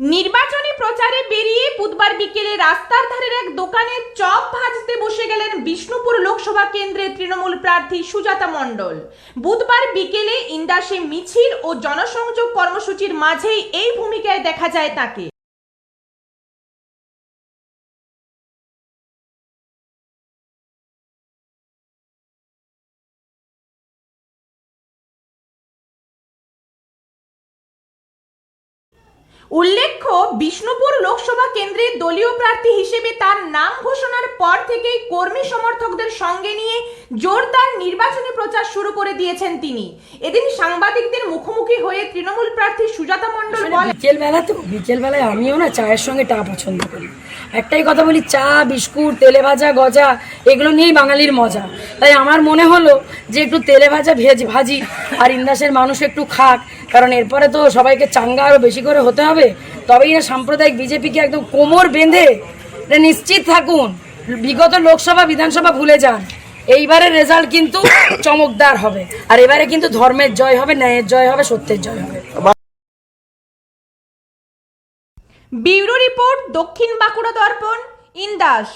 নির্বাচনী প্রচারে বেরিয়ে বুধবার বিকেলে রাস্তার ধারের এক দোকানে চপ ভাজতে বসে গেলেন বিষ্ণুপুর লোকসভা কেন্দ্রের তৃণমূল প্রার্থী সুজাতা মণ্ডল। বুধবার বিকেলে ইন্দাসে মিছিল ও জনসংযোগ কর্মসূচির মাঝেই এই ভূমিকায় দেখা যায় তাকে। উল্লেখ্য বিষ্ণুপুর লোকসভা কেন্দ্রের দলীয় প্রার্থী হিসেবে তার নাম ঘোষণার পর থেকেই কর্মী সমর্থকদের সঙ্গে নিয়ে জোরদার নির্বাচনী প্রচার শুরু করে দিয়েছেন তিনি। এদিন সাংবাদিকদের মুখোমুখি হয়ে তৃণমূল প্রার্থী সুজাতা মণ্ডল বলেন বিকেল বেলা তো বিকেল বেলায় আমিও না চায়ের সঙ্গে টা পছন্দ করি। একটাই কথা বলি চা বিস্কুট তেলে ভাজা গজা এগুলো নিয়েই বাঙালির মজা। তাই আমার মনে হলো যে একটু তেলে ভাজা ভেজ ভাজি আর ইন্দাসের মানুষ একটু খাক, কারণ এরপরে তো সবাইকে চাঙ্গা আরও বেশি করে হতে হবে। তবেই না সাম্প্রদায়িক বিজেপিকে একদম কোমর বেঁধে নিশ্চিত থাকুন, বিগত লোকসভা, বিধানসভা ভুলে যান। এইবারের রেজাল্ট কিন্তু চমকদার হবে। আর এবারে কিন্তু ধর্মের জয় হবে, ন্যায়ের জয় হবে, সত্যের জয় হবে। ব্যুরো রিপোর্ট দক্ষিণ বাঁকুড়া দর্পণ, ইন্দাস।